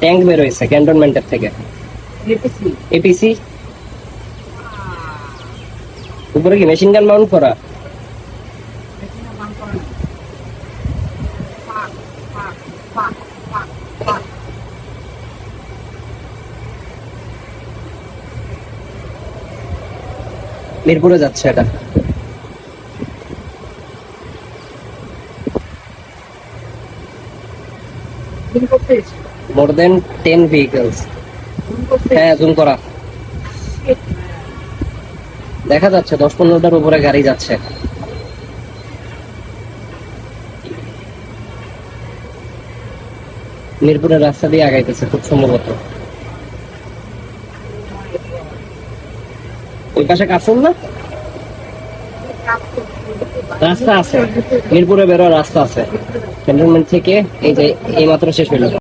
Tank বের হয়েছে ক্যান্টনমেন্টের থেকে। এপিসি উপরে কি মেশিন গান মাউন্ট করা? মিরপুরে যাচ্ছে এটা। মোর দেন টেন ভেহিকলস হ্যাঁ জুম করা। দেখা যাচ্ছে, দশ পনেরোটার উপরে গাড়ি যাচ্ছে। মিরপুরের রাস্তা দিয়ে আগাইতেছে খুব সম্ভবত। ওই পাশে কাছুন না? রাস্তা আছে। মিরপুরে বেরোর রাস্তা আছে। ক্যান্টনমেন্ট থেকে এই যে এই মাত্র শেষ হইল